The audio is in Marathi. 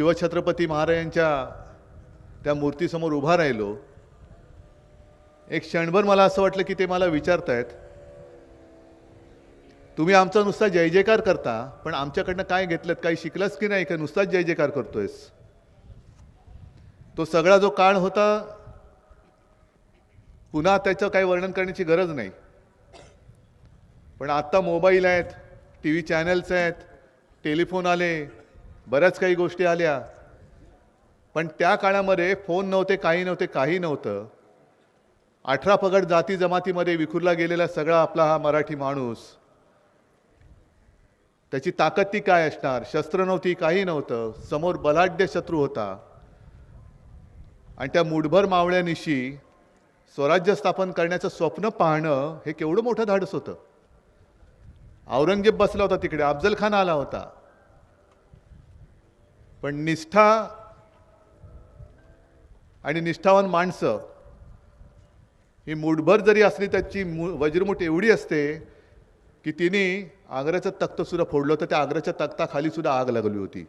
शिवछत्रपती महाराजांच्या त्या मूर्तीसमोर उभा राहिलो. एक क्षणभर मला असं वाटलं की ते मला विचारतायत तुम्ही आमचा नुसता जय जयकार करता पण आमच्याकडनं काय घेतलं काही शिकलास की नाही का नुसताच जय जयकार करतोयस? तो सगळा जो काळ होता पुन्हा त्याचं काही वर्णन करण्याची गरज नाही. पण आत्ता मोबाईल आहेत टी व्ही चॅनल्स आहेत टेलिफोन आले बऱ्याच काही गोष्टी आल्या. पण त्या काळामध्ये फोन नव्हते काही नव्हते काही नव्हतं. अठरा पगड जाती जमातीमध्ये विखुरला गेलेला सगळा आपला हा मराठी माणूस. त्याची ताकद ती काय असणार? शस्त्र नव्हती काही नव्हतं. समोर बलाढ्य शत्रू होता. आणि त्या मुठभर मावळ्यानिशी स्वराज्य स्थापन करण्याचं स्वप्न पाहणं हे केवढं मोठं धाडस होतं. औरंगजेब बसला होता तिकडे अफजल खान आला होता. पण निष्ठा आणि निष्ठावान माणसं ही मुठभर जरी असली त्याची मु वज्रमुठ एवढी असते की तिने आग्र्याचं तख्तसुद्धा फोडलं होतं. त्या आग्र्याच्या तख्ताखालीसुद्धा आग लागली होती.